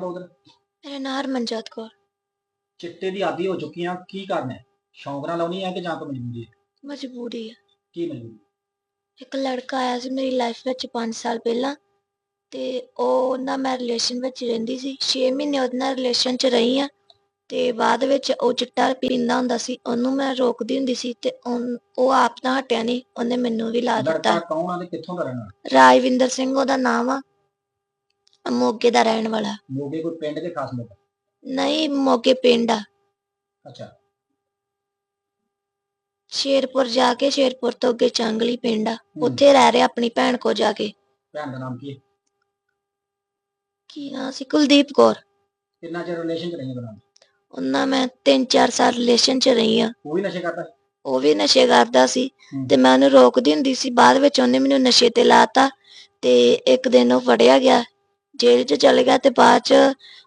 ਨਾਮ ਉਧਰ? ਮੇਰਾ ਨਾਂ ਹਰਮਨਜੋਤ ਕੌਰ। ਚਿੱਟੇ ਦੀ ਆਦੀ ਹੋ ਚੁੱਕੀਆਂ ਕੀ ਕਰਨਾ ਹੈ? ਸ਼ੌਂਕ ਨਾਲ ਲਾਉਣੀ ਹੈ ਕਿ ਜਾਂ ਕੋਈ ਮਜਬੂਰੀ ਹੈ? ਮਜਬੂਰੀ ਆ। ਕੀ ਮਜਬੂਰੀ? ਇੱਕ ਲੜਕਾ ਆਇਆ ਸੀ ਮੇਰੀ ਲਾਈਫ ਵਿੱਚ 5 ਸਾਲ ਪਹਿਲਾਂ ਤੇ ਉਹ ਨਾਲ ਮੈਂ ਰਿਲੇਸ਼ਨ ਵਿੱਚ ਰਹਿੰਦੀ ਸੀ। 6 ਮਹੀਨੇ ਉਹਦੇ ਨਾਲ ਰਿਲੇਸ਼ਨ 'ਚ ਰਹੀ ਆ ਤੇ ਬਾਅਦ ਵਿੱਚ ਉਹ ਚਿੱਟਾ ਪੀਂਦਾ ਹੁੰਦਾ ਸੀ। ਉਹਨੂੰ ਮੈਂ ਰੋਕਦੀ ਹੁੰਦੀ ਸੀ ਤੇ ਉਨ- ਉਹ ਆਪ ਤਾਂ ਹਟਿਆ ਨਹੀਂ। ਉਹਨੇ ਮੈਨੂੰ ਵੀ ਲਾ ਦਿੱਤਾ। ਲੜਕਾ ਕੌਣ ਆ ਤੇ ਕਿੱਥੋਂ ਦਾ ਰਹਿਣ ਰਾਜਵਿੰਦਰ ਸਿੰਘ ਉਹਦਾ ਨਾਮ ਆ। ਮੋਗੇ ਦਾ ਰਹਿਣ ਵਾਲਾ। ਮੋਗੇ ਕੋਈ ਪਿੰਡ ਦੇ ਖਾਸ ਲੋਕ ਨਹੀਂ ਮੋਗੇ ਪਿੰਡ ਆ। ਅੱਛਾ। ਸ਼ੇਰਪੁਰ ਜਾ ਕੇ ਸ਼ੇਰਪੁਰ ਤੋਂ ਅੱਗੇ ਚੰਗਲੀ ਪਿੰਡ ਆ। ਉੱਥੇ ਰਹਿ ਰਿਹਾ ਆਪਣੀ ਭੈਣ ਕੋ ਜਾ ਕੇ। ਭੈਣ ਦਾ ਨਾਮ ਕੀ ਹੈ? ਕੀ ਨਾਂ ਸੀ? ਕੁਲਦੀਪ ਕੌਰ। ਕਿੰਨਾ ਚਿਰ ਰਿਲੇਸ਼ਨ ਚ ਦੋਨਾਂ ਦੀ? ਉਹਨਾਂ ਮੈਂ 3-4 ਸਾਲ ਰਿਲੇਸ਼ਨ 'ਚ ਰਹੀ ਆ ਉਹ ਵੀ ਨਸ਼ੇ ਕਰਦਾ? ਉਹ ਵੀ ਨਸ਼ੇ ਕਰਦਾ ਸੀ। ਤੇ ਮੈਂ ਉਹਨੂੰ ਰੋਕਦੀ ਹੁੰਦੀ ਸੀ। ਬਾਅਦ ਵਿੱਚ ਉਹਨੇ ਮੈਨੂੰ ਨਸ਼ੇ ਤੇ ਲਾਤਾ ਤੇ ਇੱਕ ਦਿਨ ਉਹ ਫੜਿਆ ਗਿਆ। ਜੇਲ੍ਹ 'ਚ ਚਲੇ ਗਿਆ ਤੇ ਬਾਅਦ 'ਚ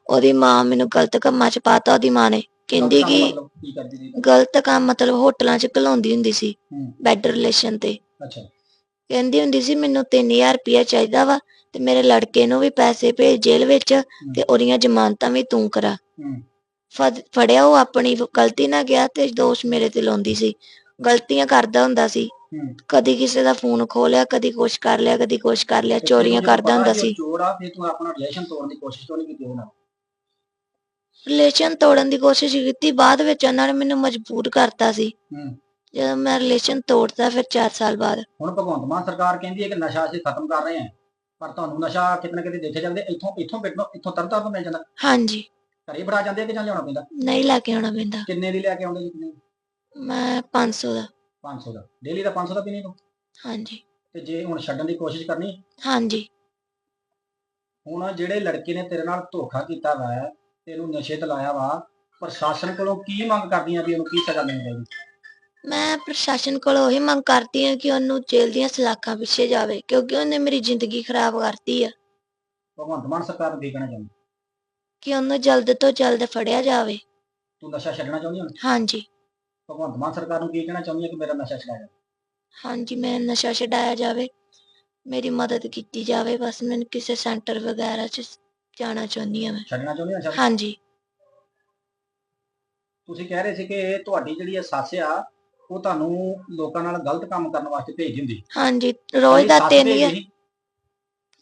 ਉਹਦੀ ਮਾਂ ਮੈਨੂੰ ਗਲਤ ਕੰਮਾਂ 'ਚ ਪਾਤਾ ਉਹਦੀ ਮਾਂ ਨੇ। ਕਹਿੰਦੀ ਕਿ ਕਰਦੀ ਗਲਤ ਕੰਮ ਮਤਲਬ ਹੋਟਲਾਂ 'ਚ ਘਲਾਉਂਦੀ ਹੁੰਦੀ ਸੀ ਹੂੰ। ਬੈਡ ਰਿਲੇਸ਼ਨ ਤੇ। ਅੱਛਾ। ਕਹਿੰਦੀ ਹੁੰਦੀ ਸੀ ਮੈਨੂੰ 3000 ਰੁਪਇਆ ਚਾਹੀਦਾ ਵਾ ਤੇ ਮੇਰੇ ਲੜਕੇ ਨੂੰ ਵੀ ਪੈਸੇ ਭੇਜ ਜੇਲ੍ਹ ਵਿੱਚ ਤੇ ਉਹਦੀਆਂ ਜ਼ਮਾਨਤਾਂ ਵੀ ਤੂੰ ਕਰਾ। ਹੂੰ। ਫੜ- ਫੜਿਆ ਉਹ ਆਪਣੀ ਗਲਤੀ ਨਾਲ ਗਿਆ ਤੇ ਦੋਸ਼ ਮੇਰੇ ਤੇ ਲਾਉਂਦੀ ਸੀ। ਗਲਤੀਆਂ ਕਰਦਾ ਹੁੰਦਾ ਸੀ। ਕਦੀ ਕਿਸੇ ਦਾ ਫੋਨ ਖੋਲਿਆ ਕਦੀ ਕੁਛ ਕਰ ਲਿਆ ਕਦੀ ਕੁਛ ਕਰ ਲਿਆ ਚੋਰੀਆਂ ਕਰਦਾ ਹੁੰਦਾ ਸੀ। ਚੋਰ ਆ ਫਿਰ ਤੂੰ ਆਪਣਾ ਰਿਲੇਸ਼ਨ ਤੋੜਨ ਦੀ ਕੋਸ਼ਿਸ਼ ਕਿਉਂ ਨਹੀਂ ਕੀਤੀ ਉਹਨਾਂ ਰਿਲੇਸ਼ਨ ਤੋੜਨ ਦੀ ਕੋਸ਼ਿਸ਼ ਕੀਤੀ ਬਾਅਦ ਵਿੱਚ ਉਹਨਾਂ ਨੇ ਮੈਨੂੰ ਮਜਬੂਰ ਕਰਤਾ ਸੀ। ਹੂੰ। ਜਦੋਂ ਮੈਂ ਰਿਲੇਸ਼ਨ ਤੋੜਤਾ ਫਿਰ 4 ਸਾਲ ਬਾਅਦ। ਹੁਣ ਭਗਵੰਤ ਮਾਨ ਸਰਕਾਰ ਕਹਿੰਦੀ ਹੈ ਕਿ ਨਸ਼ਾ ਅਸੀਂ ਖਤਮ ਕਰ ਰਹੇ ਹਾਂ ਪਰ ਤੁਹਾਨੂੰ ਨਸ਼ਾ ਕਿਤੇ ਨਾ ਕਿਤੇ ਦੇਖੇ ਜਾਂਦੇ ਇੱਥੋਂ ਇੱਥੋਂ ਪਿੰਡੋਂ ਇੱਥੋਂ ਤਰਤਾ ਤੋਂ ਮਿਲ ਜਾਂਦਾ। ਹਾਂਜੀ। ਘਰੇ ਫੜਾ ਜਾਂਦੇ ਕਿ ਜਾਂ ਲਿਆਉਣਾ ਪੈਂਦਾ? ਨਹੀਂ ਲੈ ਕੇ ਆਉਣਾ ਪੈਂਦਾ। ਕਿੰਨੇ ਦੀ ਲੈ ਕੇ ਆਉਂਦੇ ਜੀ ਕਿੰਨੇ ਮੈਂ 500 ਦਾ। 500 ਦਾ। ਡੇਲੀ ਦਾ 500 ਦਾ ਪੀਣੀ ਤੂੰ? ਹਾਂਜੀ। ਤੇ ਜੇ ਹੁਣ ਛੱਡਣ ਦੀ ਕੋਸ਼ਿਸ਼ ਕਰਨੀ? ਹਾਂਜੀ। ਹੁਣ ਜਿਹੜੇ ਲੜਕੇ ਨੇ ਤੇਰੇ ਨਾਲ ਧੋਖਾ ਕੀਤਾ ਵਾ ਤੈਨੂੰ ਨਸ਼ੇ ਤੇ ਲਾਇਆ ਵਾ ਪ੍ਰਸ਼ਾਸਨ ਕੋਲੋਂ ਕੀ ਮੰਗ ਕਰਦੀਆਂ ਵੀ ਉਹਨੂੰ ਕੀ ਸਜ਼ਾ ਮਿਲਣੀ ਚਾਹੀਦੀ? ਮੈਂ ਪ੍ਰਸ਼ਾਸਨ ਕੋਲੋਂ ਇਹ ਮੰਗ ਕਰਦੀ ਹਾਂ ਕਿ ਉਹਨੂੰ ਜੇਲ੍ਹ ਦੀਆਂ ਸਲਾਖਾਂ ਪਿੱਛੇ ਜਾਵੇ ਕਿਉਂਕਿ ਉਹਨੇ ਮੇਰੀ ਜ਼ਿੰਦਗੀ ਖਰਾਬ ਕਰਤੀ ਆ। ਭਗਵੰਤ ਮਾਨ ਸਰਕਾਰ ਨੂੰ ਕੀ ਕਹਿਣਾ ਚਾਹੁੰਦੀ? ਕਿ ਉਹਨੂੰ ਜਲਦ ਤੋਂ ਜਲਦ ਫੜਿਆ ਜਾਵੇ। ਤੂੰ ਨਸ਼ਾ ਛੱਡਣਾ ਚਾਹੁੰਦੀ ਹੁਣ? ਹਾਂਜੀ। ਭਗਵੰਤ ਮਾਨ ਸਰਕਾਰ ਨੂੰ ਕੀ ਕਹਿਣਾ ਚਾਹੁੰਦੀ ਹੈ ਕਿ ਮੇਰਾ ਨਸ਼ਾ ਛਡਾ ਜਾ ਹਾਂਜੀ ਮੈਂ ਨਸ਼ਾ ਛਡਾਇਆ ਜਾਵੇ ਮੇਰੀ ਮਦਦ ਕੀਤੀ ਜਾਵੇ ਬਸ ਮੈਨੂੰ ਕਿਸੇ ਸੈਂਟਰ ਵਗੈਰਾ 'ਚ ਜਾਣਾ ਚਾਹੁੰਦੀ ਹਾਂ ਮੈਂ। ਛੱਡਣਾ ਚਾਹੁੰਦੀ ਹਾਂ ਨਸ਼ਾ ਹਾਂਜੀ। ਤੁਸੀਂ ਕਹਿ ਰਹੇ ਸੀ ਕਿ ਤੁਹਾਡੀ ਜਿਹੜੀ ਇਹ ਸੱਸ ਆ ਉਹ ਤੁਹਾਨੂੰ ਲੋਕਾਂ ਨਾਲ ਗਲਤ ਕੰਮ ਕਰਨ ਵਾਸਤੇ ਭੇਜ ਦਿੰਦੀ। ਹਾਂਜੀ ਰੋਜ਼ ਦਾ ਤੁਹਾਡੀ ਸੱਸ 3000 ਭੇਜਦੀ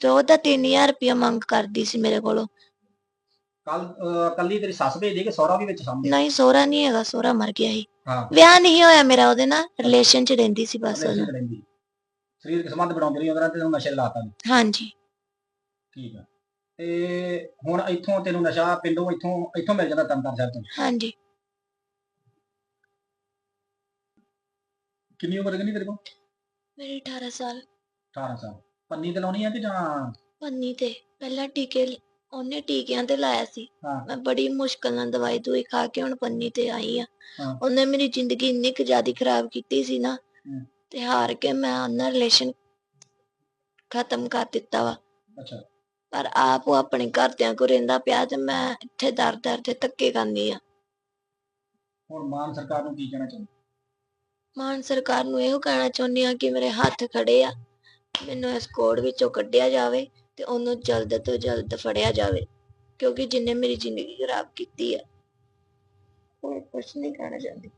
ਰੋਜ਼ ਦਾ 3000 ਰੁਪਇਆ ਮੰਗ ਕਰਦੀ ਸੀ ਮੇਰੇ ਕੋਲੋਂ। ਕੱਲ ਕੱਲੀ ਤੇਰੀ ਸੱਸ ਭੇਜਦੀ ਕਿ ਸਹੁਰਾ ਵੀ ਵਿੱਚ ਸਾਹਮਣੇ ਨਹੀਂ ਸੋਹਰਾ ਨਹੀਂ ਹੈਗਾ ਸੋਹਰਾ ਮਰ ਗਿਆ ਸੀ। ਹਾਂ। ਵਿਆਹ ਨਹੀਂ ਹੋਇਆ ਮੇਰਾ ਉਹਦੇ ਨਾਲ ਰਿਲੇਸ਼ਨ 'ਚ ਰਹਿੰਦੀ ਸੀ ਬਸ ਉਹਨੂੰ। ਸਰੀਰਕ ਸੰਬੰਧ ਬਣਾਉਂਦੀ ਰਹੀ ਉਹਦੇ ਨਾਲ ਤੈਨੂੰ ਨਸ਼ੇ ਲਾਤਾ ਨੇ ਹਾਂਜੀ। ਠੀਕ ਆ। ਤੇ ਹੁਣ ਇੱਥੋਂ ਤੈਨੂੰ ਨਸ਼ਾ ਪਿੰਡੋਂ ਇੱਥੋਂ ਇੱਥੋਂ ਮਿਲ ਜਾਂਦਾ ਤੰਤਰ ਸਾਹਿਬ ਤੋਂ। ਹਾਂਜੀ। ਕਿੰਨੀ ਉਮਰ ਕਿੰਨੀ ਤੇਰੇ ਕੋਲ? ਮੇਰੀ 18 ਸਾਲ। 18 ਸਾਲ। ਪੰਨੀ ਤੇ ਲਾਉਣੀ ਆ ਕਿ ਜਾਂ ਪੰਨੀ ਤੇ। ਪਹਿਲਾਂ ਟੀਕੇ ਉਹਨੇ ਟੀਕਿਆਂ ਤੇ ਲਾਇਆ ਸੀ। ਹਾਂ। ਮੈਂ ਬੜੀ ਮੁਸ਼ਕਲ ਨਾਲ ਦਵਾਈ ਦੂਈ ਖਾ ਕੇ ਹੁਣ ਪੰਨੀ ਤੇ ਆਈ ਆ। ਹਾਂ। ਉਹਨੇ ਮੇਰੀ ਜ਼ਿੰਦਗੀ ਇੰਨੀ ਕੁ ਜ਼ਿਆਦਾ ਖਰਾਬ ਕੀਤੀ ਸੀ ਨਾ ਹੂੰ। ਤੇ ਹਾਰ ਕੇ ਮੈਂ ਉਹਨਾਂ ਰਿਲੇਸ਼ਨ ਖਤਮ ਕਰ ਦਿੱਤਾ ਵਾ। ਅੱਛਾ। ਪਰ ਆਪ ਉਹ ਆਪਣੇ ਘਰਦਿਆਂ ਕੋ ਰਹਿੰਦਾ ਪਿਆ ਤੇ ਮੈਂ ਇੱਥੇ ਦਰ ਦਰ ਤੇ ਧੱਕੇ ਖਾਂਦੀ ਆ। ਹੁਣ ਮਾਨ ਸਰਕਾਰ ਨੂੰ ਕੀ ਕਹਿਣਾ ਚਾਹੁੰਦੀ? ਮਾਨ ਸਰਕਾਰ ਨੂੰ ਇਹੋ ਕਹਿਣਾ ਚਾਹੁੰਦੀ ਆ ਕਿ ਮੇਰੇ ਹੱਥ ਖੜੇ ਆ। ਮੈਨੂੰ ਇਸ ਕੋੜ ਵਿੱਚੋਂ ਕੱਢਿਆ ਜਾਵੇ। ਤੇ ਉਹਨੂੰ ਜਲਦ ਤੋਂ ਜਲਦ ਫੜਿਆ ਜਾਵੇ, ਕਿਉਂਕਿ ਜਿੰਨੇ ਮੇਰੀ ਜ਼ਿੰਦਗੀ ਖਰਾਬ ਕੀਤੀ ਆ, ਉਹ ਕੁਛ ਨਹੀਂ ਕਹਿਣਾ ਚਾਹੁੰਦੀ।